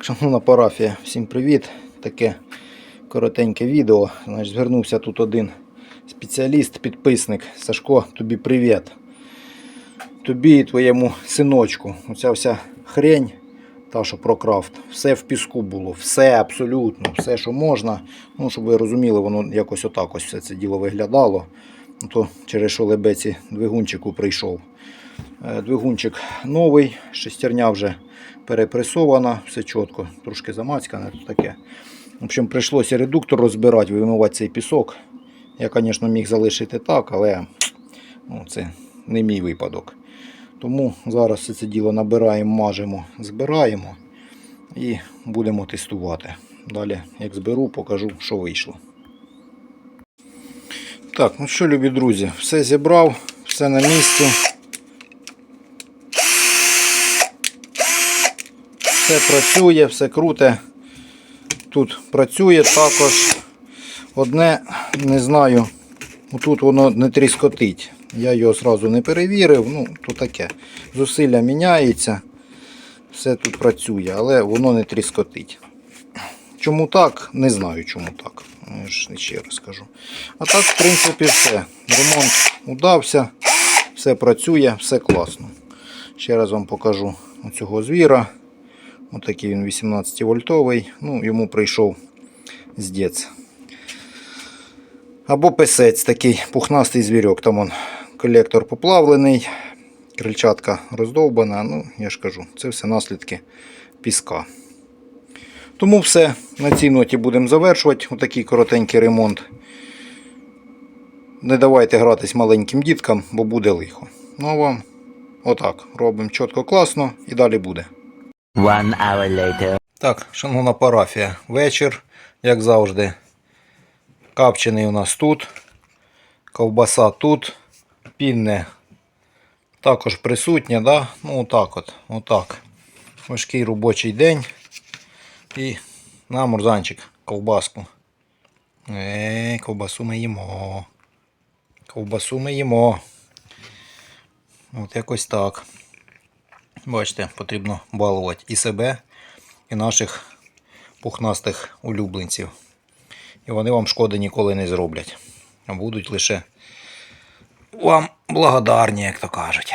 Шановна парафія, всім привіт! Таке коротеньке відео. Значить, звернувся тут один спеціаліст, підписник. Сашко, тобі привіт. Тобі і твоєму синочку. Оця вся хрень, та що про крафт, все в піску було, все абсолютно, все, що можна. Ну, щоб ви розуміли, воно якось отак ось все це діло виглядало. Ну, то через що лебеці двигунчику прийшов. Е, Двигунчик новий, шестерня вже перепресована, все чітко, трошки замацькане, таке. В общем, прийшлося редуктор розбирати, вимивати цей пісок. Я, звісно, міг залишити так, але ну, це не мій випадок. Тому зараз все це діло набираємо, мажемо, збираємо і будемо тестувати. Далі, як зберу, покажу, що вийшло. Так, ну що, любі друзі, все зібрав, все на місці. Все працює, все круте. Тут працює також. Одне, не знаю, тут воно не тріскотить. Я його одразу не перевірив. Ну, то таке. Зусилля міняється. Все тут працює, але воно не тріскотить. Чому так? Не знаю чому так. Я ж ще раз скажу. А так, в принципі, все. Ремонт удався, все працює, все класно. Ще раз вам покажу оцього звіра. Отакий він 18 вольтовий. Ну, йому прийшов здець. Або песець такий пухнастий звірок. Там он колектор поплавлений, крильчатка роздовбана. Ну, я ж кажу, це все наслідки піска. Тому все. На цій ноті будемо завершувати. Отакий коротенький ремонт. Не давайте гратись маленьким діткам, бо буде лихо. Ну а вам отак. Робимо чітко класно і далі буде. One hour later. Так, шановна парафія, вечір, як завжди. Капчений у нас тут, ковбаса тут, пінне також присутнє, да? ну отак от, отак. Важкий робочий день. І на мурзанчик ковбаску. Е, ковбасу ми їмо. Ковбасу ми їмо. От якось так. Бачите, потрібно балувати і себе, і наших пухнастих улюбленців. І вони вам шкоди ніколи не зроблять. А будуть лише вам благодарні, як то кажуть.